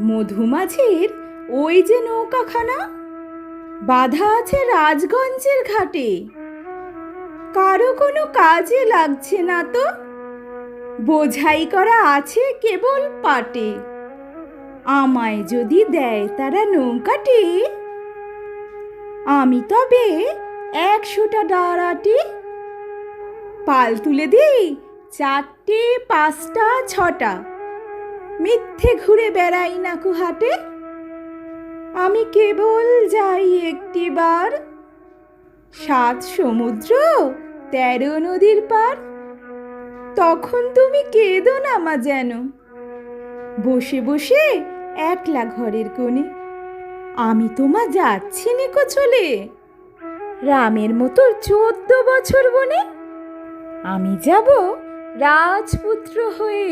মধুমাছির ওই যে নৌকাখানা? বাধা আছে রাজগঞ্জের ঘাটে। কারও কোনো কাজে লাগছে না তো? বোঝাই করা আছে কেবল পাটে। আমায় যদি দেয় তারা নৌকাটি? আমি তবে একশোটা ডারাটি পাল তুলে দিই চারটে, পাঁচটা, ছটা। মিথ্যে ঘুরে বেড়াই না কুহাটে। আমি কেবল যাই একটিবার। সাত সমুদ্র, তেরো নদীর পার। তখন তুমি কেঁদো না মা যেন। বসে বসে একলা ঘরের কোণে। আমি তোমা যাচ্ছি নিকো চলে রামের মতো চোদ্দ বছর বনে। আমি যাব রাজপুত্র হয়ে।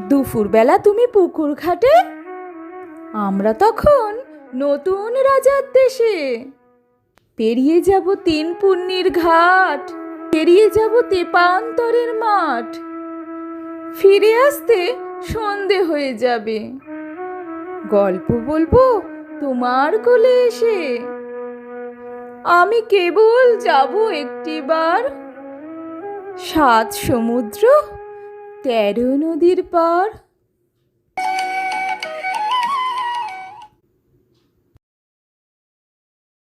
দুপুরবেলা তুমি পুকুর ঘাটে? আমরা তখন নতুন রাজার দেশে। পেরিয়ে যাব তিন পুণ্যের ঘাট। পেরিয়ে যাব তেপান্তরের মাঠ। ফিরে আসতে সন্ধে হয়ে যাবে। গল্প বলব তোমার কোলে এসে। আমি কেবল যাব একটিবার। সাত সমুদ্র তেরো নদীর পার